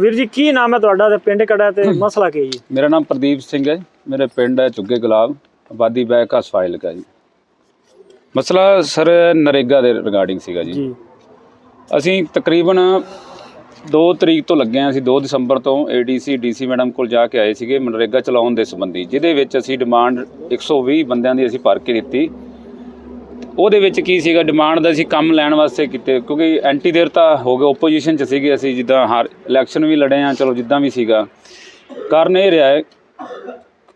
ਵੀਰ ਜੀ ਕੀ ਨਾਮ ਹੈ ਤੁਹਾਡਾ ਤੇ ਪਿੰਡ ਕਿਹੜਾ ਤੇ ਮਸਲਾ ਕੀ ਜੀ? ਮੇਰਾ ਨਾਮ ਪ੍ਰਦੀਪ ਸਿੰਘ ਹੈ ਮੇਰੇ ਪਿੰਡ ਹੈ ਚੁੱਗੇ ਗੁਲਾਬ ਆਬਾਦੀ ਬੈਕ ਹਸਫਾਈਲ ਕਾ ਜੀ। ਮਸਲਾ ਸਰ ਨਰੇਗਾ ਦੇ ਰਿਗਾਰਡਿੰਗ ਸੀਗਾ ਜੀ। ਅਸੀਂ ਤਕਰੀਬਨ 2 ਤਰੀਕ ਤੋਂ ਲੱਗੇ ਹਾਂ ਅਸੀਂ 2 ਦਸੰਬਰ ਤੋਂ ਏਡੀਸੀ ਡੀਸੀ ਮੈਡਮ ਕੋਲ ਜਾ ਕੇ ਆਏ ਸੀਗੇ ਮਨਰੇਗਾ ਚਲਾਉਣ ਦੇ ਸੰਬੰਧੀ ਜਿਹਦੇ ਵਿੱਚ ਅਸੀਂ ਡਿਮਾਂਡ 120 ਬੰਦਿਆਂ ਦੀ ਅਸੀਂ ਭਰ ਕੇ ਦਿੱਤੀ। ਉਹਦੇ ਵਿੱਚ ਕੀ ਸੀਗਾ? ਡਿਮਾਂਡ ਦਾ ਅਸੀਂ ਕੰਮ ਲੈਣ ਵਾਸਤੇ ਕੀਤੇ, ਕਿਉਂਕਿ ਐਂਟੀ ਦੇਰ ਤਾਂ ਹੋ ਗਏ ਓਪੋਜੀਸ਼ਨ ਚ ਸੀਗੇ ਅਸੀਂ, ਜਿੱਦਾਂ ਹਰ ਇਲੈਕਸ਼ਨ ਵੀ ਲੜੇ ਆ ਚਲੋ ਜਿੱਦਾਂ ਵੀ ਸੀਗਾ। ਕਾਰਨ ਇਹ ਰਿਹਾ ਹੈ,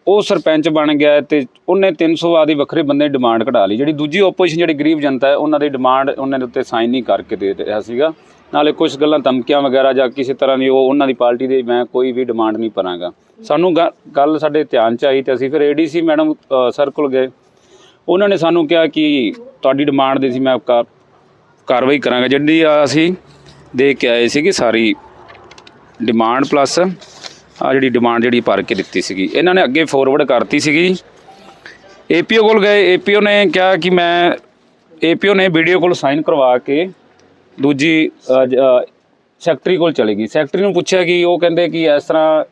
ਉਹ ਸਰਪੰਚ ਬਣ ਗਿਆ ਹੈ ਤੇ ਉਹਨੇ 300 ਆਦੀ ਵੱਖਰੇ ਬੰਦੇ ਡਿਮਾਂਡ ਕਢਾ ਲਈ। ਜਿਹੜੀ ਦੂਜੀ ਓਪੋਜੀਸ਼ਨ ਜਿਹੜੀ ਗਰੀਬ ਜਨਤਾ ਹੈ, ਉਹਨਾਂ ਦੀ ਡਿਮਾਂਡ ਉਹਨਾਂ ਦੇ ਉੱਤੇ ਸਾਈਨ ਨਹੀਂ ਕਰਕੇ ਦੇ ਰਿਹਾ ਸੀਗਾ। ਨਾਲੇ ਕੁਝ ਗੱਲਾਂ ਧਮਕੀਆਂ ਵਗੈਰਾ ਜਾਂ ਕਿਸੇ ਤਰ੍ਹਾਂ ਦੀ, ਉਹ ਉਹਨਾਂ ਦੀ ਪਾਰਟੀ ਦੇ ਮੈਂ ਕੋਈ ਵੀ ਡਿਮਾਂਡ ਨਹੀਂ ਭਰਾਂਗਾ। ਸਾਨੂੰ ਗ- ਗੱਲ ਸਾਡੇ ਧਿਆਨ ਚ ਆਈ ਤੇ ਅਸੀਂ ਫਿਰ ਏਡੀਸੀ ਮੈਡਮ ਸਰ ਕੋਲ ਗਏ। ਉਹਨਾਂ ਨੇ ਸਾਨੂੰ ਕਿਹਾ ਕਿ ਤੁਹਾਡੀ ਡਿਮਾਂਡ ਦੀ ਸੀ ਮੈਂ ਕਾ- ਕਾਰਵਾਈ ਕਰਾਂਗਾ। ਜਿਹੜੀ ਆ ਅਸੀਂ ਦੇ ਕੇ ਆਏ ਸੀਗੀ ਸਾਰੀ ਡਿਮਾਂਡ ਪਲੱਸ ਆ ਜਿਹੜੀ ਡਿਮਾਂਡ ਜਿਹੜੀ ਭਰ ਕੇ ਦਿੱਤੀ ਸੀਗੀ, ਇਹਨਾਂ ਨੇ ਅੱਗੇ ਫੋਰਵਰਡ ਕਰਤੀ ਸੀਗੀ। ਏਪੀਓ ਕੋਲ ਗਏ ਏਪੀਓ ਨੇ ਕਿਹਾ ਕਿ ਮੈਂ ਏਪੀਓ ਨੇ ਵੀਡੀਓ ਕੋਲ ਸਾਈਨ ਕਰਵਾ ਕੇ ਦੂਜੀ ਸੈਕਟਰੀ ਕੋਲ ਚਲੇ ਗਈ। ਸੈਕਟਰੀ ਨੂੰ ਪੁੱਛਿਆ ਕਿ ਉਹ ਕਹਿੰਦੇ ਕਿ ਇਸ ਤਰ੍ਹਾਂ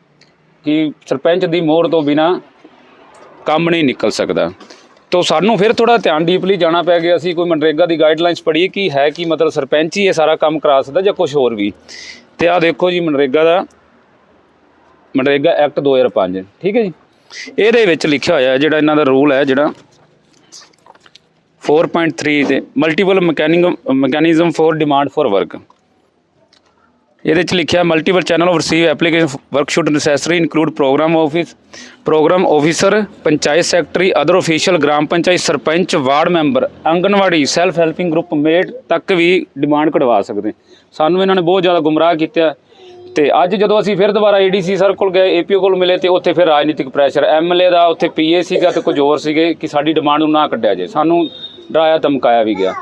ਕਿ ਸਰਪੰਚ ਦੀ ਮੋਹਰ ਤੋਂ ਬਿਨਾ ਕੰਮ ਨਹੀਂ ਨਿਕਲ ਸਕਦਾ। ਤੋ ਸਾਨੂੰ ਫਿਰ ਥੋੜਾ ਧਿਆਨ ਡੀਪਲੀ ਜਾਣਾ ਪੈ ਗਿਆ ਅਸੀਂ ਕੋਈ ਮਨਰੇਗਾ ਦੀ ਗਾਈਡਲਾਈਨਸ ਪੜ੍ਹੀ ਕਿ ਹੈ ਕਿ ਮਤਲਬ ਸਰਪੰਚ ਹੀ ਇਹ ਸਾਰਾ ਕੰਮ ਕਰਾ ਸਕਦਾ ਜਾਂ ਕੁਝ ਹੋਰ ਵੀ? ਤੇ ਆਹ ਦੇਖੋ ਜੀ ਮਨਰੇਗਾ ਦਾ, ਮਨਰੇਗਾ ਐਕਟ 2005 ਠੀਕ ਹੈ ਜੀ? ਇਹਦੇ ਵਿੱਚ ਲਿਖਿਆ ਹੋਇਆ ਜਿਹੜਾ ਇਹਨਾਂ ਦਾ ਰੂਲ ਹੈ, ਜਿਹੜਾ 4.3 ਤੇ multiple mechanism mechanism for demand for work ਇਹਦੇ ਚ ਲਿਖਿਆ multiple channel of receive application work should necessary include program office program officer panchayat secretary other official gram panchayat sarpanch ward member anganwadi self helping group mate ਤੱਕ ਵੀ demand ਕਢਵਾ ਸਕਦੇ ਸਾਨੂੰ ਇਹਨਾਂ ਨੇ ਬਹੁਤ ਜ਼ਿਆਦਾ ਗੁੰਮਰਾਹ ਕੀਤਾ ਤੇ ਅੱਜ ਜਦੋਂ ਅਸੀਂ ਫਿਰ ਦੁਬਾਰਾ ਏਡੀਸੀ ਸਰ ਕੋਲ ਗਏ ਏਪੀਓ ਕੋਲ ਮਿਲੇ ਤੇ ਉੱਥੇ ਫਿਰ ਰਾਜਨੀਤਿਕ ਪ੍ਰੈਸ਼ਰ ਐਮਐਲਏ ਦਾ ਉੱਥੇ ਪੀਏ ਸੀਗਾ ਤੇ ਕੁਝ ਹੋਰ ਸੀਗੇ ਕਿ ਸਾਡੀ ਡਿਮਾਂਡ ਨੂੰ ਨਾ ਕੱਢਿਆ ਜੇ ਸਾਨੂੰ ਡਰਾਇਆ ਧਮਕਾਇਆ ਵੀ ਗਿਆ।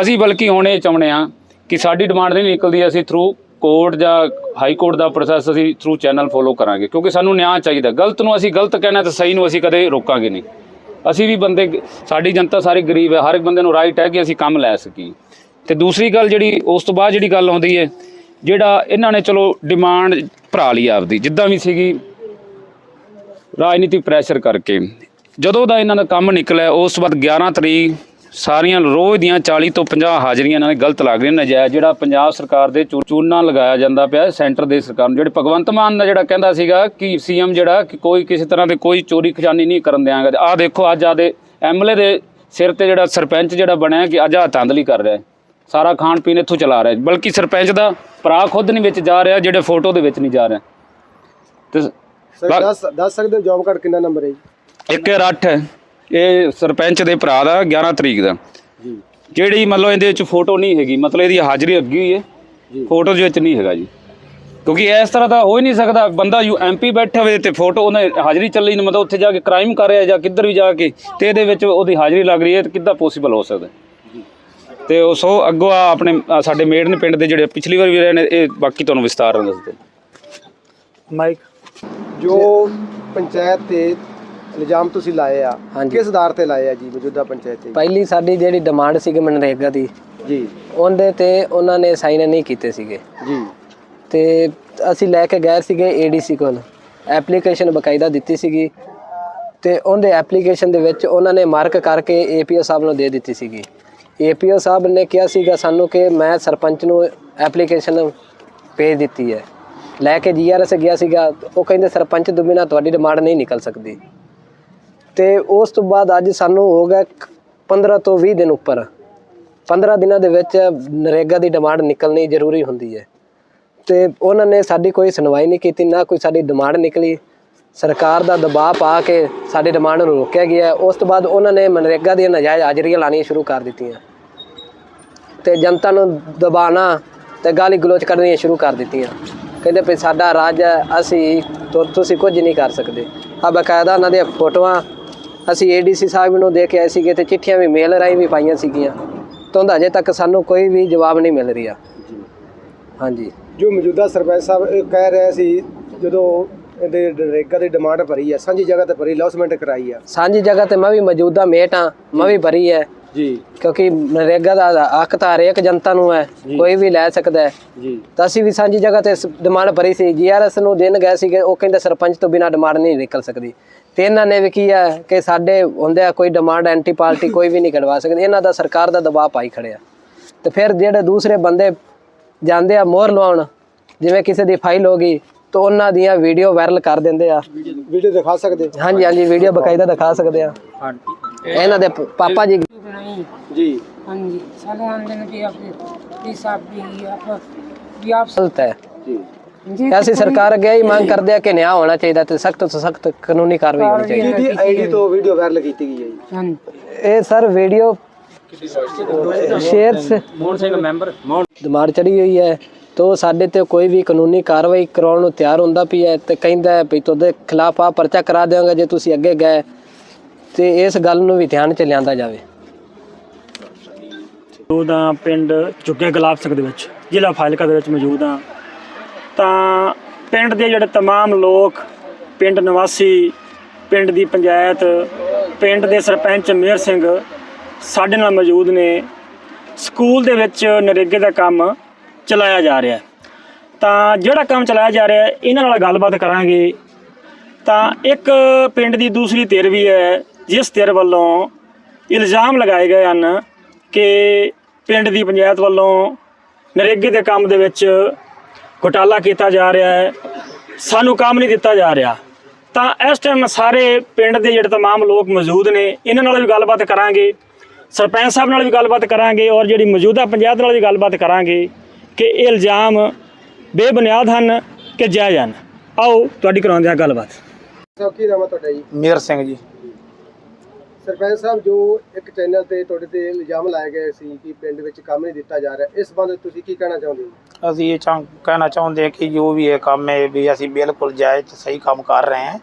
ਅਸੀਂ ਬਲਕਿ ਹੁਣ ਇਹ ਚਾਹੁੰਦੇ ਆ ਕਿ ਸਾਡੀ ਡਿਮਾਂਡ ਨਹੀਂ ਨਿਕਲਦੀ, ਅਸੀਂ ਥਰੂ ਕੋਰਟ ਜਾਂ ਹਾਈ ਕੋਰਟ ਦਾ ਪ੍ਰੋਸੈਸ ਅਸੀਂ ਥਰੂ ਚੈਨਲ ਫੋਲੋ ਕਰਾਂਗੇ, ਕਿਉਂਕਿ ਸਾਨੂੰ ਨਿਆਂ ਚਾਹੀਦਾ। ਗਲਤ ਨੂੰ ਅਸੀਂ ਗਲਤ ਕਹਿਣਾ ਤੇ ਸਹੀ ਨੂੰ ਅਸੀਂ ਕਦੇ ਰੋਕਾਂਗੇ ਨਹੀਂ। ਅਸੀਂ ਵੀ ਬੰਦੇ, ਸਾਡੀ ਜਨਤਾ ਸਾਰੀ ਗਰੀਬ ਹੈ, ਹਰ ਇੱਕ ਬੰਦੇ ਨੂੰ ਰਾਈਟ ਹੈ ਕਿ ਅਸੀਂ ਕੰਮ ਲੈ ਸਕੀਏ। ਤੇ ਦੂਸਰੀ ਗੱਲ ਜਿਹੜੀ, ਉਸ ਤੋਂ ਬਾਅਦ ਜਿਹੜੀ ਗੱਲ ਆਉਂਦੀ ਹੈ, ਜਿਹੜਾ ਇਹਨਾਂ ਨੇ ਚਲੋ ਡਿਮਾਂਡ ਭਰਾ ਲਈ ਆਪਦੀ, ਜਿੱਦਾਂ ਵੀ ਸੀਗੀ, ਰਾਜਨੀਤਿਕ ਪ੍ਰੈਸ਼ਰ ਕਰਕੇ। ਜਦੋਂ ਦਾ ਇਹਨਾਂ ਦਾ ਕੰਮ ਨਿਕਲਿਆ, ਉਸ ਤੋਂ ਬਾਅਦ 11 ਤਰੀਕ ਸਾਰੀਆਂ ਰੋਜ਼ ਦੀਆਂ 40 ਤੋਂ 50 ਹਾਜ਼ਰੀਆਂ ਇਹਨਾਂ ਨੇ ਗਲਤ ਲੱਗ ਰਹੀਆਂ ਨਜਾਇਜ਼ ਜਿਹੜਾ ਪੰਜਾਬ ਸਰਕਾਰ ਦੇ ਚੂਨਾ ਲਗਾਇਆ ਜਾਂਦਾ ਪਿਆ ਸੈਂਟਰ ਦੇ ਸਰਕਾਰ ਨੂੰ ਜਿਹੜੇ ਭਗਵੰਤ ਮਾਨ ਦਾ ਜਿਹੜਾ ਕਹਿੰਦਾ ਸੀਗਾ ਕਿ ਸੀਐਮ ਜਿਹੜਾ ਕਿ ਕੋਈ ਕਿਸੇ ਤਰ੍ਹਾਂ ਦੇ ਕੋਈ ਚੋਰੀ ਖਜ਼ਾਨੀ ਨਹੀਂ ਕਰਨ ਦਿਆਂਗਾ। ਆਹ ਦੇਖੋ ਅੱਜ ਆਦੇ ਐਮਐਲਏ ਦੇ ਸਿਰ ਤੇ ਜਿਹੜਾ ਸਰਪੰਚ ਜਿਹੜਾ ਬਣਿਆ ਕਿ ਅੱਜ ਆ ਧਾਂਦਲੀ ਕਰ ਰਿਹਾ ਸਾਰਾ ਖਾਣ ਪੀਣ ਇੱਥੋਂ ਚਲਾ ਰਿਹਾ। ਬਲਕਿ ਸਰਪੰਚ ਦਾ ਭਰਾ ਖੁਦ ਨਹੀਂ ਵਿੱਚ ਜਾ ਰਿਹਾ ਜਿਹੜੇ ਫੋਟੋ ਦੇ ਵਿੱਚ ਨਹੀਂ ਜਾ ਰਿਹਾ। ਤੇ ਦੱਸ ਦੱਸ ਸਕਦੇ ਹੋ ਜੌਬ ਕਾਰਡ ਕਿੰਨਾ ਨੰਬਰ ਹੈ ਜੀ? ਇੱਕ ਰੱਠ ਹੈ। ਇਹ ਸਰਪੰਚ ਦੇ ਭਰਾ ਦਾ 11 ਤਰੀਕ ਦਾ। ਜੀ। ਜਿਹੜੀ ਮਤਲਬ ਇਹਦੇ ਵਿੱਚ ਫੋਟੋ ਨਹੀਂ ਹੈਗੀ ਮਤਲਬ ਇਹਦੀ ਹਾਜ਼ਰੀ ਅੱਗੀ ਹੋਈ ਹੈ। ਫੋਟੋ ਦੇ ਵਿੱਚ ਨਹੀਂ ਹੈਗਾ ਜੀ। ਕਿਉਂਕਿ ਇਸ ਤਰ੍ਹਾਂ ਦਾ ਹੋ ਹੀ ਨਹੀਂ ਸਕਦਾ ਬੰਦਾ ਯੂ ਐਮਪੀ ਬੈਠਾ ਹੋਵੇ ਤੇ ਫੋਟੋ ਉਹਨੇ ਹਾਜ਼ਰੀ ਚੱਲੀ ਨਹੀਂ ਮਤਲਬ ਉੱਥੇ ਜਾ ਕੇ ਕ੍ਰਾਈਮ ਕਰ ਰਿਹਾ ਜਾਂ ਕਿੱਧਰ ਵੀ ਜਾ ਕੇ ਤੇ ਇਹਦੇ ਵਿੱਚ ਉਹਦੀ ਹਾਜ਼ਰੀ ਲੱਗ ਰਹੀ ਹੈ ਤੇ ਕਿੱਦਾਂ ਪੋਸੀਬਲ ਹੋ ਸਕਦਾ ਤੇ ਉਹ ਸੋ ਅੱਗੋਂ ਆ ਆਪਣੇ ਸਾਡੇ ਮੇੜ ਨੇ ਪਿੰਡ ਦੇ ਜਿਹੜੇ ਪਿਛਲੀ ਵਾਰ ਵੀ ਰਹੇ ਨੇ ਇਹ ਬਾਕੀ ਤੁਹਾਨੂੰ ਵਿਸਤਾਰ ਨਾਲ ਦੱਸਦੇ ਮਾਈਕ। ਜੋ ਪੰਚਾਇਤ ਤੇ ਇਲਜ਼ਾਮ ਤੁਸੀਂ ਲਾਏ ਆ? ਹਾਂਜੀ। ਕਿਸ ਆਧਾਰ ਤੇ ਲਾਏ ਆ ਜੀ ਮੌਜੂਦਾ ਪੰਚਾਇਤ ਤੇ ਪਹਿਲੀ ਸਾਡੀ ਜਿਹੜੀ ਡਿਮਾਂਡ ਸੀਗੀ ਮਨਰੇਗਾ ਦੀ। ਜੀ। ਉਹਦੇ ਤੇ ਉਹਨਾਂ ਨੇ ਸਾਈਨ ਨਹੀਂ ਕੀਤੇ ਸੀਗੇ। ਜੀ। ਤੇ ਅਸੀਂ ਲੈ ਕੇ ਗਏ ਸੀਗੇ ਏਡੀਸੀ ਕੋਲ। ਐਪਲੀਕੇਸ਼ਨ ਬਕਾਇਦਾ ਦਿੱਤੀ ਸੀਗੀ। ਤੇ ਉਹਦੇ ਐਪਲੀਕੇਸ਼ਨ ਦੇ ਵਿੱਚ ਉਹਨਾਂ ਨੇ ਮਾਰਕ ਕਰਕੇ ਏਪੀਓ ਸਾਹਿਬ ਨੂੰ ਦੇ ਦਿੱਤੀ ਸੀਗੀ। ਏਪੀਓ ਸਾਹਿਬ ਨੇ ਕਿਹਾ ਸੀਗਾ ਸਾਨੂੰ ਕਿ ਮੈਂ ਸਰਪੰਚ ਨੂੰ ਐਪਲੀਕੇਸ਼ਨ ਭੇਜ ਦਿੱਤੀ ਹੈ। ਲੈ ਕੇ ਜੀਆਰਐਸ ਗਿਆ ਸੀਗਾ। ਉਹ ਕਹਿੰਦੇ ਸਰਪੰਚ ਤੋਂ ਬਿਨਾਂ ਤੁਹਾਡੀ ਡਿਮਾਂਡ ਨਹੀਂ ਨਿਕਲ ਸਕਦੀ। ਤੇ ਉਸ ਤੋਂ ਬਾਅਦ ਅੱਜ ਸਾਨੂੰ ਹੋ ਗਿਆ 15 ਤੋਂ 20 ਦਿਨ ਉੱਪਰ। 15 ਦਿਨਾਂ ਦੇ ਵਿੱਚ ਨਰੇਗਾ ਦੀ ਡਿਮਾਂਡ ਨਿਕਲਣੀ ਜ਼ਰੂਰੀ ਹੁੰਦੀ ਹੈ। ਤੇ ਉਹਨਾਂ ਨੇ ਸਾਡੀ ਕੋਈ ਸੁਣਵਾਈ ਨਹੀਂ ਕੀਤੀ, ਨਾ ਕੋਈ ਸਾਡੀ ਡਿਮਾਂਡ ਨਿਕਲੀ। ਸਰਕਾਰ ਦਾ ਦਬਾਅ ਪਾ ਕੇ ਸਾਡੀ ਡਿਮਾਂਡ ਨੂੰ ਰੋਕਿਆ ਗਿਆ। ਉਸ ਤੋਂ ਬਾਅਦ ਉਹਨਾਂ ਨੇ ਮਨਰੇਗਾ ਦੀਆਂ ਨਜਾਇਜ਼ ਹਾਜ਼ਰੀਆਂ ਲਾਣੀਆਂ ਸ਼ੁਰੂ ਕਰ ਦਿੱਤੀਆਂ। ਤੇ ਜਨਤਾ ਨੂੰ ਦਬਾਣਾ ਤੇ ਗਾਲੀ ਗਲੋਚ ਕਰਨੀਆਂ ਸ਼ੁਰੂ ਕਰ ਦਿੱਤੀਆਂ। ਕਹਿੰਦੇ ਵੀ ਸਾਡਾ ਰਾਜ ਹੈ, ਅਸੀਂ ਤੁਸੀਂ ਕੁਝ ਨਹੀਂ ਕਰ ਸਕਦੇ। ਆ ਬਕਾਇਦਾ ਉਹਨਾਂ ਦੀਆਂ ਫੋਟੋਆਂ ਅਸੀਂ ਏਡੀਸੀ ਸਾਹਿਬ ਨੂੰ ਦੇ ਕੇ ਆਏ ਸੀਗੇ ਤੇ ਚਿੱਠੀਆਂ ਵੀ ਮੇਲ ਰਾਹੀਂ ਵੀ ਪਾਈਆਂ ਸੀਗੀਆਂ। ਤੋਂ ਅਜੇ ਤੱਕ ਸਾਨੂੰ ਕੋਈ ਵੀ ਜਵਾਬ ਨਹੀਂ ਮਿਲ ਰਿਹਾ। ਹਾਂਜੀ। ਜੋ ਮੌਜੂਦਾ ਸਰਪੰਚ ਸਾਹਿਬ ਇਹ ਕਹਿ ਰਿਹਾ ਸੀ ਜਦੋਂ ਇਹਦੇ ਨਰੇਗਾ ਦੀ ਡਿਮਾਂਡ ਭਰੀ ਹੈ ਸਾਂਝੀ ਜਗ੍ਹਾ ਤੇ ਭਰੀ ਲੌਸਮੈਂਟ ਕਰਾਈ ਆ। ਸਾਂਝੀ ਜਗ੍ਹਾ ਤੇ ਮੈਂ ਵੀ ਮੌਜੂਦਾ ਮੇਟ ਹਾਂ ਮੈਂ ਵੀ ਭਰੀ ਹੈ ਜੀ। ਕਿਉਂਕਿ ਨਰੇਗਾ ਦਾ ਹੱਕ ਤਾਂ ਹਰੇਕ ਜਨਤਾ ਨੂੰ ਹੈ ਕੋਈ ਵੀ ਲੈ ਸਕਦਾ ਹੈ। ਜੀ। ਤਾਂ ਅਸੀਂ ਵੀ ਸਾਂਝੀ ਜਗ੍ਹਾ ਤੇ ਡਿਮਾਂਡ ਭਰੀ ਸੀ। ਜੀਆਰਐਸ ਨੂੰ ਦੇਣ ਗਏ ਸੀਗੇ ਉਹ ਕਹਿੰਦੇ ਸਰਪੰਚ ਤੋਂ ਬਿਨਾ ਡਿਮਾਂਡ ਨਹੀਂ ਨਿਕਲ ਸਕਦੀ। ਤੇ ਇਹਨਾਂ ਨੇ ਵੀ ਕੀ ਹੈ ਕਿ ਸਾਡੇ ਹੁੰਦੇ ਆ ਕੋਈ ਡਿਮਾਂਡ ਐਂਟੀ ਪਾਰਟੀ ਕੋਈ ਵੀ ਨਹੀਂ ਕਢਵਾ ਸਕਦੀ। ਇਹਨਾਂ ਦਾ ਸਰਕਾਰ ਦਾ ਦਬਾਅ ਪਾਈ ਖੜਿਆ ਤੇ ਫਿਰ ਜਿਹੜੇ ਦੂਸਰੇ ਬੰਦੇ ਜਾਂਦੇ ਆ ਮੋਹਰ ਲਵਾਉਣ ਜਿਵੇਂ ਕਿਸੇ ਦੀ ਫਾਈਲ ਹੋ ਗਈ ਤਾਂ ਉਹਨਾਂ ਦੀਆਂ ਵੀਡੀਓ ਵਾਇਰਲ ਕਰ ਦਿੰਦੇ ਆ। ਵੀਡੀਓ ਦਿਖਾ ਸਕਦੇ? ਹਾਂਜੀ ਹਾਂਜੀ ਵੀਡੀਓ ਬਕਾਇਦਾ ਦਿਖਾ ਸਕਦੇ ਆ। ਇਹਨਾਂ ਦੇ ਪਾਪਾ ਜੀ ਜੀ। ਹਾਂਜੀ ਸਾਰੇ ਆਂਦੇ ਨੇ ਕਿ ਆਪੇ ਇਹ ਸਭ ਵੀ ਆਪ ਵੀ ਆਪ ਗਲਤ ਹੈ। ਜੀ। ਅਸੀਂ ਸਰਕਾਰ ਅੱਗੇ ਹੀ ਮੰਗ ਕਰਦੇ ਆ ਕਿ ਨਿਆਂ ਹੋਣਾ ਚਾਹੀਦਾ ਤੇ ਸਖਤ ਤੋਂ ਸਖਤ ਕਾਨੂੰਨੀ ਕਾਰਵਾਈ ਹੋਣੀ ਚਾਹੀਦੀ। ਕਿਹਦੀ ਆਈਡੀ ਤੋਂ ਵੀਡੀਓ ਵਾਇਰਲ ਕੀਤੀ ਗਈ ਹੈ ਜੀ। ਹਨ ਇਹ ਸਰ ਵੀਡੀਓ ਸ਼ੇਅਰ ਸੇ ਮੋਹਨ ਸਿੰਘ ਮੈਂਬਰ। ਦਿਮਾਗ ਚੜੀ ਹੋਈ ਹੈ। ਤੋ ਸਾਡੇ ਤੇ ਕੋਈ ਵੀ ਕਾਨੂੰਨੀ ਕਾਰਵਾਈ ਕਰਾਉਣ ਨੂੰ ਤਿਆਰ ਹੁੰਦਾ ਵੀ ਹੈ ਤੇ ਕਹਿੰਦਾ ਹੈ ਵੀ ਤੁਹਾਡੇ ਖਿਲਾਫ ਆ ਪਰਚਾ ਕਰਾ ਦੇਵਾਂਗੇ ਜੇ ਤੁਸੀਂ ਅੱਗੇ ਗਏ। ਤੇ ਇਸ ਗੱਲ ਨੂੰ ਵੀ ਧਿਆਨ ਚ ਲਿਆਂਦਾ ਜਾਵੇ। ਮੌਜੂਦ ਹਾਂ ਪਿੰਡ ਝੁੱਗੇ ਗੁਲਾਬ ਸਿੰਘ ਦੇ ਵਿੱਚ। ਜ਼ਿਲ੍ਹਾ ਫਾਜ਼ਿਲਕਾ ਦੇ ਵਿੱਚ ਮੌਜੂਦ ਹਾਂ। ਤਾਂ ਪਿੰਡ ਦੇ ਜਿਹੜੇ तमाम ਲੋਕ ਪਿੰਡ ਨਿਵਾਸੀ ਪਿੰਡ ਦੀ ਪੰਚਾਇਤ ਪਿੰਡ ਦੇ ਸਰਪੰਚ ਮੇਹਰ ਸਿੰਘ ਸਾਡੇ ਨਾਲ ਮੌਜੂਦ ਨੇ ਸਕੂਲ ਦੇ ਵਿੱਚ ਨਰੇਗੇ ਦਾ ਕੰਮ ਚਲਾਇਆ ਜਾ ਰਿਹਾ ਹੈ ਤਾਂ ਜਿਹੜਾ ਕੰਮ ਚਲਾਇਆ ਜਾ ਰਿਹਾ ਹੈ ਇਹਨਾਂ ਨਾਲ ਗੱਲਬਾਤ ਕਰਾਂਗੇ ਤਾਂ ਇੱਕ ਪਿੰਡ ਦੀ ਦੂਸਰੀ ਧਿਰ ਵੀ ਹੈ ਜਿਸ ਧਿਰ ਵੱਲੋਂ ਇਲਜ਼ਾਮ ਲਗਾਏ ਗਏ ਹਨ ਕਿ ਪਿੰਡ ਦੀ ਪੰਚਾਇਤ ਵੱਲੋਂ ਨਰੇਗੇ ਦੇ ਕੰਮ ਦੇ ਵਿੱਚ ਘੁਟਾਲਾ ਕੀਤਾ ਜਾ ਰਿਹਾ ਹੈ ਸਾਨੂੰ ਕੰਮ ਨਹੀਂ ਦਿੱਤਾ ਜਾ ਰਿਹਾ ਤਾਂ ਇਸ ਟਾਈਮ ਸਾਰੇ ਪਿੰਡ ਦੇ ਜਿਹੜੇ तमाम ਲੋਕ ਮੌਜੂਦ ਨੇ ਇਹਨਾਂ ਨਾਲ ਵੀ ਗੱਲਬਾਤ ਕਰਾਂਗੇ ਸਰਪੰਚ ਸਾਹਿਬ ਨਾਲ ਵੀ ਗੱਲਬਾਤ ਕਰਾਂਗੇ ਔਰ ਜਿਹੜੀ ਮੌਜੂਦਾ ਪੰਚਾਇਤ ਨਾਲ ਵੀ ਗੱਲਬਾਤ ਕਰਾਂਗੇ ਕਿ ਇਹ ਇਲਜ਼ਾਮ ਬੇਬੁਨਿਆਦ ਹਨ ਕਿ ਜਾਇਜ਼ ਹਨ ਆਓ ਤੁਹਾਡੀ ਕਰਾਉਂਦੇ ਹਾਂ ਗੱਲਬਾਤ ਸਭ ਕੀ ਨਾਮ ਹੈ ਤੁਹਾਡਾ ਜੀ ਮੇਰ ਸਿੰਘ ਜੀ ਸਰਪੰਚ ਸਾਹਿਬ ਜੋ ਇੱਕ ਚੈਨਲ ਤੇ ਤੁਹਾਡੇ ਤੇ ਇਲਜ਼ਾਮ ਲਾਏ ਗਏ ਸੀ ਕਿ ਪਿੰਡ ਵਿੱਚ ਕੰਮ ਨਹੀਂ ਦਿੱਤਾ ਜਾ ਰਿਹਾ ਇਸ ਸੰਬੰਧ ਤੁਸੀਂ ਕੀ ਕਹਿਣਾ ਚਾਹੁੰਦੇ ਹੋ? ਅਸੀਂ ਇਹ ਚਾਹ ਕਹਿਣਾ ਚਾਹੁੰਦੇ ਹਾਂ ਕਿ ਜੋ ਵੀ ਇਹ ਕੰਮ ਹੈ ਵੀ ਅਸੀਂ ਬਿਲਕੁਲ ਜਾਇਜ਼ ਤੇ ਸਹੀ ਕੰਮ ਕਰ ਰਹੇ ਹਾਂ।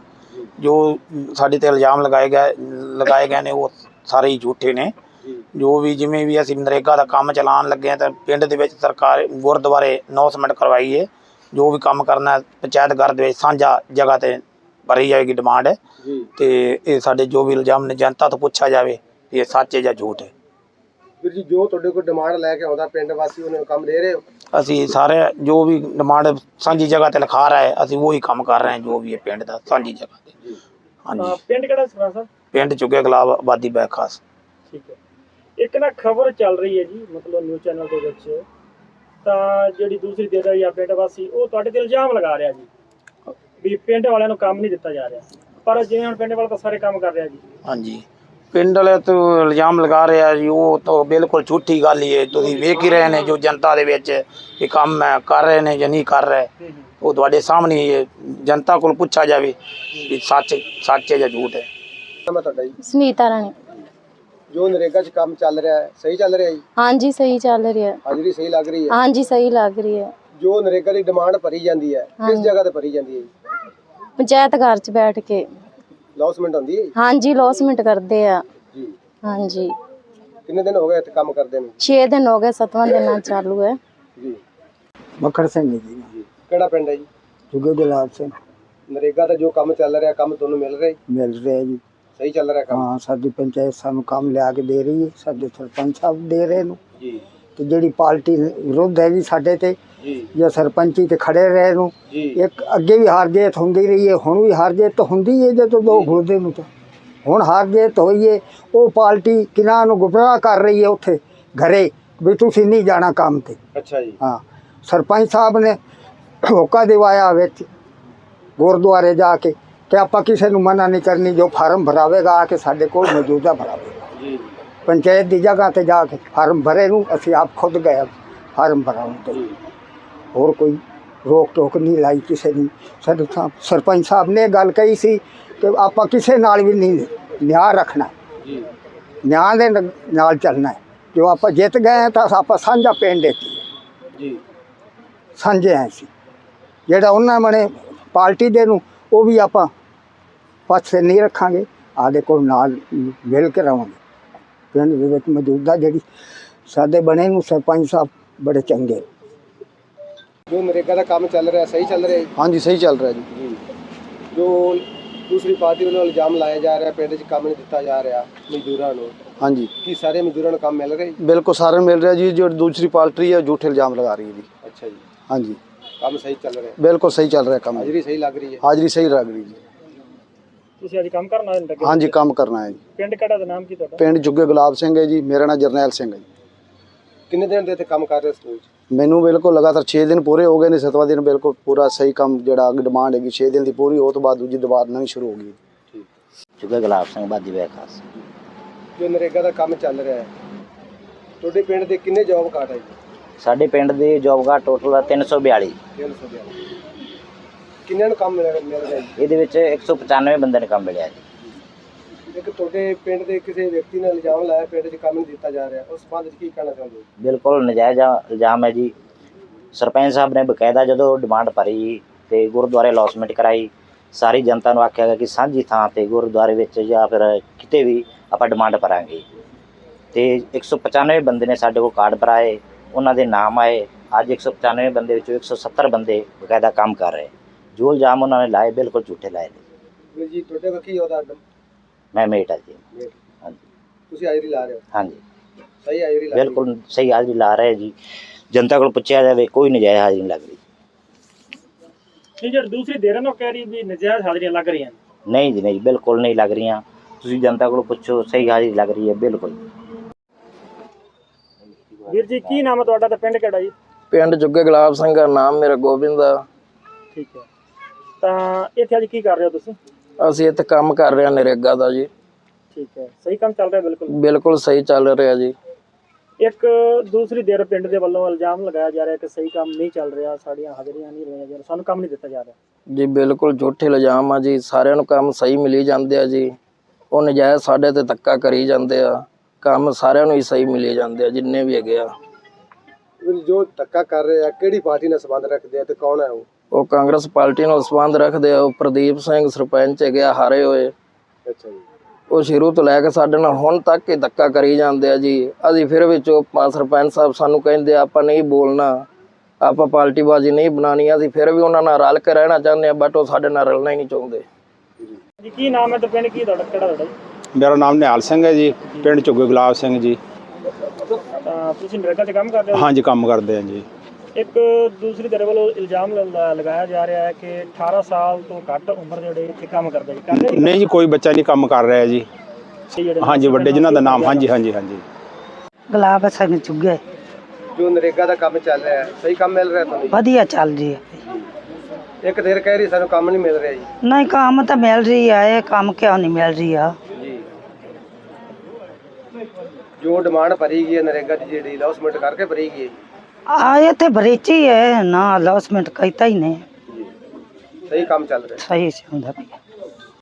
ਜੋ। ਸਾਡੇ ਤੇ ਇਲਜ਼ਾਮ ਲਗਾਏ ਗਏ ਲਗਾਏ ਗਏ ਨੇ ਉਹ ਸਾਰੇ ਹੀ ਝੂਠੇ ਨੇ। ਜੋ। ਵੀ ਜਿਵੇਂ ਵੀ ਅਸੀਂ ਨਰੇਗਾ ਦਾ ਕੰਮ ਚਲਾਉਣ ਲੱਗੇ ਹਾਂ ਤਾਂ ਪਿੰਡ ਦੇ ਵਿੱਚ ਸਰਕਾਰ ਗੁਰਦੁਆਰੇ ਅਨਾਉਂਸਮੈਂਟ ਕਰਵਾਈ ਹੈ। ਜੋ ਵੀ ਕੰਮ ਕਰਨਾ ਹੈ, ਪੰਚਾਇਤ ਘਰ ਦੇ ਵਿੱਚ ਸਾਂਝਾ ਜਗ੍ਹਾ ਤੇ ਭਰੀ ਜਾਏਗੀ ਡਿਮਾਂਡ ਹੈ ਜੀ। ਤੇ ਇਹ ਸਾਡੇ ਜੋ ਵੀ ਇਲਜ਼ਾਮ ਨੇ ਜਨਤਾ ਤੋਂ ਪੁੱਛਿਆ ਜਾਵੇ ਇਹ ਸੱਚ ਹੈ ਜਾਂ ਝੂਠ ਹੈ। ਵੀਰ ਜੀ ਜੋ ਤੁਹਾਡੇ ਕੋਲ ਡਿਮਾਂਡ ਲੈ ਕੇ ਆਉਂਦਾ ਪਿੰਡ ਵਾਸੀ ਉਹਨਾਂ ਕੰਮ ਦੇ ਰਹੇ ਹੋ? ਅਸੀਂ ਸਾਰੇ ਜੋ ਵੀ ਡਿਮਾਂਡ ਸਾਂਝੀ ਜਗ੍ਹਾ ਤੇ ਲਿਖਾ ਰਿਹਾ ਹੈ ਅਸੀਂ ਉਹੀ ਕੰਮ ਕਰ ਰਹੇ ਹਾਂ ਜੋ ਵੀ ਹੈ ਪਿੰਡ ਦਾ ਸਾਂਝੀ ਜਗ੍ਹਾ ਤੇ। ਹਾਂਜੀ। ਪਿੰਡ ਕਿਹੜਾ ਸਾਹਿਬ ਪਿੰਡ ਚੁੱਕੇ ਗੁਲਾਬ ਆਬਾਦੀ ਬੈ ਖਾਸ। ਠੀਕ ਹੈ। ਇੱਕ ਨਾ ਖਬਰ ਚੱਲ ਰਹੀ ਹੈ ਜੀ ਮਤਲਬ ਨਿਊਜ਼ ਚੈਨਲ ਦੇ ਵਿੱਚ। ਤਾਂ ਜਿਹੜੀ ਦੂਸਰੀ ਦੇ ਰਹੀ ਆ ਪਿੰਡ ਵਾਸੀ ਉਹ ਤੁਹਾਡੇ ਤੇ ਇਲਜ਼ਾਮ ਲਗਾ ਰਿਹਾ ਜੀ। ਵੀ ਪਿੰਡ ਵਾਲਿਆਂ ਨੂੰ ਕੰਮ ਨਹੀਂ ਦਿੱਤਾ ਜਾ ਰਿਹਾ। ਪਰ ਜਿਵੇਂ ਹੁਣ ਪਿੰਡ ਵਾਲਾ ਤਾਂ ਸਾਰੇ ਕੰਮ ਕਰ ਰਿਹਾ ਜੀ। ਹਾਂਜੀ। ਪਿੰਡ ਵਾਲੇ ਤੋਂ ਇਲਜ਼ਾਮ ਲਗਾ ਰਿਹਾ ਜੀ ਉਹ ਤਾਂ ਬਿਲਕੁਲ ਝੂਠੀ ਗੱਲ ਹੀ ਹੈ। ਤੁਸੀਂ ਵੇਖ ਹੀ ਰਹੇ ਨੇ ਜੋ ਜਨਤਾ ਦੇ ਵਿੱਚ ਇਹ ਕੰਮ ਹੈ ਕਰ ਰਹੇ ਨੇ ਜਾਂ ਨਹੀਂ ਕਰ ਰਹੇ। ਉਹ ਤੁਹਾਡੇ ਸਾਹਮਣੇ ਹੀ ਹੈ। ਜਨਤਾ ਕੋਲ ਪੁੱਛਿਆ ਜਾਵੇ ਕਿ ਸੱਚ ਸੱਚ ਹੈ ਜਾਂ ਝੂਠ ਹੈ। ਨਾਮ ਹੈ ਤੁਹਾਡਾ ਜੀ? ਸੁਨੀਤਾ ਰਾਣੀ। ਜੋ ਨਰੇਗਾ 'ਚ ਕੰਮ ਚੱਲ ਰਿਹਾ ਹੈ ਸਹੀ ਚੱਲ ਰਿਹਾ ਜੀ? ਹਾਂਜੀ ਸਹੀ ਚੱਲ ਰਿਹਾ। ਹਾਜ਼ਰੀ ਸਹੀ ਲੱਗ ਰਹੀ ਹੈ? ਹਾਂਜੀ ਸਹੀ ਲੱਗ ਰਹੀ ਹੈ। ਜੋ ਨਰੇਗਾ ਦੀ ਡਿਮਾਂਡ ਭਰੀ ਜਾਂਦੀ ਹੈ ਕਿਸ। ਜਗ੍ਹਾ ਤੇ ਭਰੀ ਜਾਂਦੀ ਹੈ ਜੀ? ਪੰਚਾਇਤ ਘਰ 'ਚ ਬੈਠ ਕੇ। ਲੌਸਮੈਂਟ ਹੁੰਦੀ ਹੈ? ਹਾਂਜੀ ਲੌਸਮੈਂਟ ਕਰਦੇ ਆ। ਜੀ। ਹਾਂਜੀ। ਕਿੰਨੇ ਦਿਨ ਹੋ ਗਏ ਇੱਥੇ ਕੰਮ ਕਰਦੇ ਨੂੰ? 6 ਦਿਨ ਹੋ ਗਏ 7ਵਾਂ ਦਿਨ ਚਾਲੂ ਹੈ। ਜੀ। ਮੱਖਣ ਸਿੰਘ ਜੀ। ਕਿਹੜਾ ਪਿੰਡ ਹੈ ਜੀ? ਜੁਗੇ ਗੁਲਾਬ ਸਿੰਘ। ਨਰੇਗਾ ਦਾ ਜੋ ਕੰਮ ਚੱਲ ਰਿਹਾ ਕੰਮ ਤੁਹਾਨੂੰ ਮਿਲ ਰਿਹਾ ਮਿਲ ਰਿਹਾ ਜੀ। ਸਹੀ ਚੱਲ ਰਿਹਾ ਕੰਮ? ਹਾਂ ਸਾਡੀ ਪੰਚਾਇਤ ਸਾਨੂੰ ਕੰਮ ਲਿਆ ਕੇ ਦੇ ਰਹੀ ਹੈ। ਸਾਡੇ ਸਰਪੰਚ ਸਾਹਿਬ ਦੇ ਰਹੇ ਨੂੰ। ਜੀ। ਤੇ ਜਿਹੜੀ ਪਾਰਟੀ ਵਿਰੋਧ ਹੈ ਜੀ ਸਾਡੇ ਤੇ ਜੀ। ਜਾਂ ਸਰਪੰਚੀ ਤੇ ਖੜੇ ਰਹੇ ਨੂੰ ਇੱਕ ਅੱਗੇ ਵੀ ਹਾਰ ਜਿੱਤ ਹੁੰਦੀ ਰਹੀ ਹੈ ਹੁਣ ਵੀ ਹਾਰ ਜਿੱਤ ਹੁੰਦੀ ਹੈ ਜਦੋਂ ਦੋ ਖੁੱਲਦੇ ਨੂੰ ਤਾਂ। ਹੁਣ ਹਾਰ ਜਿੱਤ ਹੋਈ ਹੈ ਉਹ ਪਾਰਟੀ ਕਿਨਾਂ ਨੂੰ ਗੁੰਮਰਾਹ ਕਰ ਰਹੀ ਹੈ ਉੱਥੇ ਘਰੇ ਵੀ ਤੁਸੀਂ ਨਹੀਂ ਜਾਣਾ ਕੰਮ ਤੇ। ਅੱਛਾ ਜੀ। ਹਾਂ ਸਰਪੰਚ ਸਾਹਿਬ ਨੇ ਹੋਕਾ ਦਿਵਾਇਆ ਵਿੱਚ ਗੁਰਦੁਆਰੇ ਜਾ ਕੇ ਕਿ ਆਪਾਂ ਕਿਸੇ ਨੂੰ ਮਨਾ ਨਹੀਂ ਕਰਨੀ ਜੋ ਫਾਰਮ ਭਰਾਵੇਗਾ ਆ ਕੇ ਸਾਡੇ ਕੋਲ ਮੌਜੂਦਾ ਭਰਾਵੇਗਾ। ਜੀ। ਪੰਚਾਇਤ ਦੀ ਜਗ੍ਹਾ ਤੇ ਜਾ ਕੇ ਫਾਰਮ ਭਰੇ ਨੂੰ ਅਸੀਂ ਆਪ ਖੁਦ ਗਏ ਫਾਰਮ ਭਰਾਉਣ ਤੇ। ਹੋਰ ਕੋਈ ਰੋਕ ਟੋਕ ਨਹੀਂ ਲਾਈ ਕਿਸੇ ਨੇ ਸਾਡੇ ਸਾਹਿਬ ਸਰਪੰਚ ਸਾਹਿਬ ਨੇ ਇਹ ਗੱਲ ਕਹੀ ਸੀ ਕਿ ਆਪਾਂ ਕਿਸੇ ਨਾਲ ਵੀ ਨਹੀਂ ਨਿਆਂ ਰੱਖਣਾ। ਜੀ। ਨਿਆਂ ਦੇ ਨਾਲ ਚੱਲਣਾ। ਹੈ ਜੋ ਆਪਾਂ ਜਿੱਤ ਗਏ ਤਾਂ ਆਪਾਂ ਸਾਂਝਾ ਪਿੰਡ ਹੈ। ਜੀ। ਸਾਂਝੇ ਹਾਂ ਅਸੀਂ ਜਿਹੜਾ ਉਹਨਾਂ ਮਨੇ ਪਾਰਟੀ ਦੇ ਨੂੰ ਉਹ ਵੀ ਆਪਾਂ ਪਾਸੇ ਨਹੀਂ ਰੱਖਾਂਗੇ। ਆਦੇ ਕੋਲ ਨਾਲ ਮਿਲ ਕੇ ਰਵਾਂਗੇ ਪਿੰਡ ਦੇ ਵਿੱਚ ਮੌਜੂਦਾ ਜਿਹੜੀ ਸਾਡੇ ਬਣੇ ਨੂੰ ਸਰਪੰਚ ਸਾਹਿਬ ਬੜੇ ਚੰਗੇ। ਜੋ ਨਰੇਗਾ ਦਾ ਕੰਮ ਚੱਲ ਰਿਹਾ ਸਹੀ ਚੱਲ ਰਿਹਾ ਜੀ? ਹਾਂਜੀ ਸਹੀ ਚੱਲ ਰਿਹਾ ਜੀ। ਜੀ ਜੋ ਦੂਸਰੀ ਪਾਰਟੀ ਵੱਲੋਂ ਇਲਜ਼ਾਮ ਲਾਇਆ ਜਾ ਰਿਹਾ ਪਿੰਡ 'ਚ ਕੰਮ ਨਹੀਂ ਦਿੱਤਾ ਜਾ ਰਿਹਾ ਮਜ਼ਦੂਰਾਂ ਨੂੰ ਹਾਂਜੀ। ਕੀ ਸਾਰੇ ਮਜ਼ਦੂਰਾਂ ਨੂੰ ਕੰਮ ਮਿਲ ਰਿਹਾ? ਜੀ ਬਿਲਕੁਲ ਸਾਰਿਆਂ ਨੂੰ ਮਿਲ ਰਿਹਾ ਜੀ ਜੋ ਦੂਸਰੀ ਪਾਰਟੀ ਹੈ ਝੂਠੇ ਇਲਜ਼ਾਮ ਲਗਾ ਰਹੀ ਹੈ ਜੀ। ਅੱਛਾ ਜੀ। ਹਾਂਜੀ। ਕੰਮ ਸਹੀ ਚੱਲ ਰਿਹਾ। ਬਿਲਕੁਲ ਸਹੀ ਚੱਲ ਰਿਹਾ ਕੰਮ। ਹਾਜ਼ਰੀ ਸਹੀ ਲੱਗ ਰਹੀ ਹੈ। ਹਾਜ਼ਰੀ ਸਹੀ ਲੱਗ ਰਹੀ ਜੀ। ਤੁਸੀਂ ਅੱਜ ਕੰਮ ਕਰਨ ਆਏ ਲੱਗੇ ਹਾਂਜੀ ਕੰਮ ਕਰਨਾ ਹੈ ਜੀ। ਪਿੰਡ ਕਿਹੜਾ ਦਾ ਨਾਮ ਕੀ ਤੁਹਾਡਾ? ਪਿੰਡ ਜੁੱਗੇ ਗੁਲਾਬ ਸਿੰਘ ਹੈ ਜੀ ਮੇਰਾ ਨਾਮ ਜਰਨੈਲ ਸਿੰਘ ਹੈ ਜੀ। ਕਿੰਨੇ ਦਿਨ ਦੇ ਇੱਥੇ ਕੰਮ ਕਰ ਰਹੇ ਸਕੂਲ 'ਚ? ਮੈਨੂੰ ਬਿਲਕੁਲ ਲਗਾਤਾਰ 6 ਦਿਨ ਪੂਰੇ ਹੋ ਗਏ ਨੇ ਸਤਵਾਂ ਦਿਨ ਬਿਲਕੁਲ ਪੂਰਾ ਸਹੀ ਕੰਮ ਜਿਹੜਾ ਡਿਮਾਂਡ ਹੈਗੀ 6 ਦਿਨ ਦੀ ਪੂਰੀ ਉਹ ਤੋਂ ਬਾਅਦ ਦੂਜੀ ਦੁਬਾਰ ਨਵੀਂ ਸ਼ੁਰੂ ਹੋ ਗਈ ਚੁੱਕੇ ਗੁਲਾਬ ਸਿੰਘ ਬਾਦੀ ਵੇ ਖਾਸ। ਜੋ ਨਰੇਗਾ ਦਾ ਕੰਮ ਚੱਲ ਰਿਹਾ ਹੈ ਤੁਹਾਡੇ ਪਿੰਡ ਦੇ ਕਿੰਨੇ ਜੌਬ ਕਾਰਡ ਹੈ ਜੀ? ਸਾਡੇ ਪਿੰਡ ਦੇ ਜੋਬ ਕਾਰਡ ਟੋਟਲ ਆ 342 300 ਦੇ ਕਿੰਨਿਆਂ ਨੂੰ ਕੰਮ ਮਿਲ ਮਿਲ ਰਿਹਾ ਜੀ? ਇਹਦੇ ਵਿੱਚ 195 ਬੰਦੇ ਨੇ ਕੰਮ ਮਿਲਿਆ ਜੀ। ਇੱਕ ਤੁਹਾਡੇ ਪਿੰਡ ਦੇ ਕਿਸੇ ਵਿਅਕਤੀ ਨੇ ਇਲਜ਼ਾਮ ਲਾਇਆ ਪਿੰਡ 'ਚ ਕੰਮ ਨਹੀਂ ਦਿੱਤਾ ਜਾ ਰਿਹਾ ਉਸ ਸੰਬੰਧ 'ਚ ਕੀ ਕਹਿਣਾ ਚਾਹੁੰਦੇ ਹੋ? ਬਿਲਕੁਲ ਨਜਾਇਜ਼ ਇਲਜ਼ਾਮ ਹੈ ਜੀ। ਸਰਪੰਚ ਸਾਹਿਬ ਨੇ ਬਕਾਇਦਾ ਜਦੋਂ ਡਿਮਾਂਡ ਭਰੀ ਤੇ ਗੁਰਦੁਆਰੇ ਅਲੌਸਮੈਂਟ ਕਰਾਈ ਸਾਰੀ ਜਨਤਾ ਨੂੰ ਆਖਿਆ ਗਿਆ ਕਿ ਸਾਂਝੀ ਥਾਂ ਤੇ ਗੁਰਦੁਆਰੇ ਵਿੱਚ ਜਾਂ ਫਿਰ ਕਿਤੇ ਵੀ ਆਪਾਂ ਡਿਮਾਂਡ ਭਰਾਂਗੇ। ਤੇ 195 ਬੰਦੇ ਨੇ ਸਾਡੇ ਕੋਲ ਕਾਰਡ ਭਰਾਏ ਉਹਨਾਂ ਦੇ ਨਾਮ ਆਏ ਅੱਜ 195 ਬੰਦੇ ਵਿੱਚੋਂ 170 ਬੰਦੇ ਬਕਾਇਦਾ ਕੰਮ ਕਰ ਰਹੇ। ਜੋ ਇਲਜ਼ਾਮ ਉਹਨਾਂ ਨੇ ਲਾਏ ਬਿਲਕੁਲ ਝੂਠੇ ਲਾਏ ਨੇ ਵੀਰ ਜੀ ਤੁਹਾਡੇ ਕੋਲ ਕੀ ਉਹਦਾ ਮੈਂ ਮੇਟ ਆ ਜੀ ਹਾਂਜੀ ਤੁਸੀਂ ਹਾਜ਼ਰੀ ਲਾ ਰਹੇ ਹੋ ਹਾਂਜੀ ਸਹੀ ਹਾਜ਼ਰੀ ਲਾ ਰਹੇ ਹੋ। ਬਿਲਕੁਲ ਸਹੀ ਹਾਜ਼ਰੀ ਲਾ ਰਹੇ ਜੀ ਜਨਤਾ ਕੋਲ ਪੁੱਛਿਆ ਜਾਵੇ ਕੋਈ ਨਜਾਇਜ਼ ਹਾਜ਼ਰੀ ਨਹੀਂ ਲੱਗ ਰਹੀ ਨਹੀਂ ਜਿਹੜੀ ਦੂਸਰੀ ਦੇਰ ਨੂੰ ਕਹਿ ਰਹੀ ਵੀ ਨਜਾਇਜ਼ ਹਾਜ਼ਰੀਆਂ ਲੱਗ ਰਹੀਆਂ ਨੇ ਨਹੀਂ ਜੀ ਨਹੀਂ ਬਿਲਕੁਲ ਨਹੀਂ ਲੱਗ ਰਹੀਆਂ ਤੁਸੀਂ ਜਨਤਾ ਕੋਲ ਪੁੱਛੋ ਸਹੀ ਹਾਜ਼ਰੀ ਲੱਗ ਰਹੀ ਹੈ ਬਿਲਕੁਲ ਵੀਰ ਜੀ ਕੀ ਨਾਮ ਹੈ ਤੁਹਾਡਾ ਤੇ ਪਿੰਡ ਕਿਹੜਾ ਜੀ ਪਿੰਡ ਜੁੱਗੇ ਗੁਲਾਬ ਸਿੰਘ ਦਾ ਨਾਮ ਮੇਰਾ ਗੋਬਿੰਦ ਆ ਠੀਕ ਹੈ ਤਾਂ ਇੱਥੇ ਅੱਜ ਕੀ ਕਰ ਰਹੇ ਹੋ ਤੁਸੀਂ? ਅਸੀਂ ਇੱਥੇ ਕੰਮ ਕਰ ਰਹੇ ਹਾਂ ਨਰੇਗਾ ਦਾ ਜੀ। ਠੀਕ ਹੈ ਸਹੀ ਕੰਮ ਚੱਲ ਰਿਹਾ ਬਿਲਕੁਲ? ਬਿਲਕੁਲ ਸਹੀ ਚੱਲ ਰਿਹਾ ਜੀ। ਇੱਕ ਦੂਸਰੀ ਧਿਰ ਪਿੰਡ ਦੇ ਵੱਲੋਂ ਇਲਜ਼ਾਮ ਲਗਾਇਆ ਜਾ ਰਿਹਾ ਕਿ ਸਹੀ ਕੰਮ ਨਹੀਂ ਚੱਲ ਰਿਹਾ ਸਾਡੀਆਂ ਹਾਜ਼ਰੀਆਂ ਨਹੀਂ ਰਹੀਆਂ ਜਾ ਸਾਨੂੰ ਕੰਮ ਨਹੀਂ ਦਿੱਤਾ ਜਾ ਰਿਹਾ। ਜੀ ਬਿਲਕੁਲ ਝੂਠੇ ਇਲਜ਼ਾਮ ਆ ਜੀ ਸਾਰਿਆਂ ਨੂੰ ਕੰਮ ਸਹੀ ਮਿਲੀ ਜਾਂਦੇ ਆ ਜੀ। ਉਹ ਨਜਾਇਜ਼ ਸਾਡੇ ਤੇ ਧੱਕਾ ਕਰੀ ਜਾਂਦੇ ਆ ਕੰਮ ਸਾਰਿਆਂ ਨੂੰ ਹੀ ਸਹੀ ਮਿਲੀ ਜਾਂਦੇ ਆ ਜਿੰਨੇ ਵੀ ਹੈਗੇ ਆ। ਜੋ ਧੱਕਾ ਕਰ ਰਹੇ ਆ ਕਿਹੜੀ ਪਾਰਟੀ ਨਾਲ ਸੰਬੰਧ ਰੱਖਦੇ ਆ ਤੇ ਕੌਣ ਹੈ ਉਹ? ਉਹ ਕਾਂਗਰਸ ਪਾਰਟੀ ਨਾਲ ਸੰਬੰਧ ਰੱਖਦੇ ਆ ਉਹ ਪ੍ਰਦੀਪ ਸਿੰਘ ਸਰਪੰਚ ਹੈਗੇ ਆ ਹਾਰੇ ਹੋਏ। ਅੱਛਾ ਜੀ। ਉਹ ਸ਼ੁਰੂ ਤੋਂ ਲੈ ਕੇ ਸਾਡੇ ਨਾਲ ਹੁਣ ਤੱਕ ਹੀ ਧੱਕਾ ਕਰੀ ਜਾਂਦੇ ਆ ਜੀ। ਅਸੀਂ ਫਿਰ ਵੀ ਚੁੱਪ ਆ ਸਰਪੰਚ ਸਾਹਿਬ ਸਾਨੂੰ ਕਹਿੰਦੇ ਆ, ਆਪਾਂ ਨਹੀਂ ਬੋਲਣਾ ਆਪਾਂ ਪਾਰਟੀਬਾਜ਼ੀ ਨਹੀਂ ਬਣਾਣੀ ਅਸੀਂ ਫਿਰ ਵੀ ਉਹਨਾਂ ਨਾਲ ਰਲ ਕੇ ਰਹਿਣਾ ਚਾਹੁੰਦੇ ਆ ਬਟ ਉਹ ਸਾਡੇ ਨਾਲ ਰਲਣਾ ਹੀ ਨਹੀਂ ਚਾਹੁੰਦੇ। ਜੀ ਕੀ ਨਾਮ ਹੈ ਤੇ ਪਿੰਡ ਕੀ ਤੁਹਾਡਾ? ਕਿਹੜਾ ਤੁਹਾਡਾ ਜੀ? ਮੇਰਾ ਨਾਮ ਨਿਹਾਲ ਸਿੰਘ ਹੈ ਜੀ ਪਿੰਡ ਚੁੱਗੇ ਗੁਲਾਬ ਸਿੰਘ ਜੀ। ਤੁਸੀਂ ਨਰੇਗਾ 'ਚ ਕੰਮ ਕਰਦੇ ਹੋ? ਹਾਂਜੀ ਕੰਮ ਕਰਦੇ ਹਾਂ ਜੀ। ਇੱਕ ਦੂਸਰੀ ਧਿਰ ਵੱਲੋਂ ਇਲਜ਼ਾਮ ਲ- ਲਗਾਇਆ ਜਾ ਰਿਹਾ ਹੈ ਕਿ 18 ਸਾਲ ਤੋਂ ਘੱਟ ਉਮਰ ਦੇ ਜਿਹੜੇ ਇੱਥੇ ਕੰਮ ਕਰਦੇ ਜੀ। ਕਰਦੇ ਜੀ? ਨਹੀਂ ਜੀ ਕੋਈ ਬੱਚਾ ਨਹੀਂ ਕੰਮ ਕਰ ਰਿਹਾ ਜੀ। ਜਿਹੜੇ ਹਾਂਜੀ ਵੱਡੇ ਜਿਨ੍ਹਾਂ ਦਾ ਨਾਮ ਹਾਂਜੀ ਹਾਂਜੀ ਹਾਂਜੀ। ਗੁਲਾਬ ਸਿੰਘ ਚੁੱਗੇ। ਜੋ ਨਰੇਗਾ ਦਾ ਕੰਮ ਚੱਲ ਰਿਹਾ ਹੈ ਸਹੀ ਕੰਮ ਮਿਲ ਰਿਹਾ ਤੁਹਾਨੂੰ ਵਧੀਆ ਚੱਲ ਰਹੀ ਹੈ। ਇੱਕ ਦੇਰ ਕਹਿ ਰਹੀ ਸਾਨੂੰ ਕੰਮ ਨਹੀਂ ਮਿਲ ਰਿਹਾ ਜੀ। ਨਹੀਂ ਕੰਮ ਤਾਂ ਮਿਲ ਰਹੀ ਆ ਇਹ ਕੰਮ ਕਿਉਂ ਨਹੀਂ ਮਿਲ ਰਹੀ ਆ? ਜੀ। ਜੋ ਡਿਮਾਂਡ ਭਰੀ ਗਈ ਹੈ ਨਰੇਗਾ ਦੀ ਜਿਹੜੀ ਅਲਾਉਸਮੈਂਟ ਕਰਕੇ ਭਰੀ ਗਈ ਹੈ ਆ ਇੱਥੇ ਬਰੇਚੀ ਹੈ। ਨਾ ਅਲਾਉਸਮੈਂਟ ਕੀਤਾ ਹੀ ਨਹੀਂ। ਸਹੀ ਕੰਮ ਚੱਲ ਰਿਹਾ। ਸਹੀ ਹੁੰਦਾ ਪਿਆ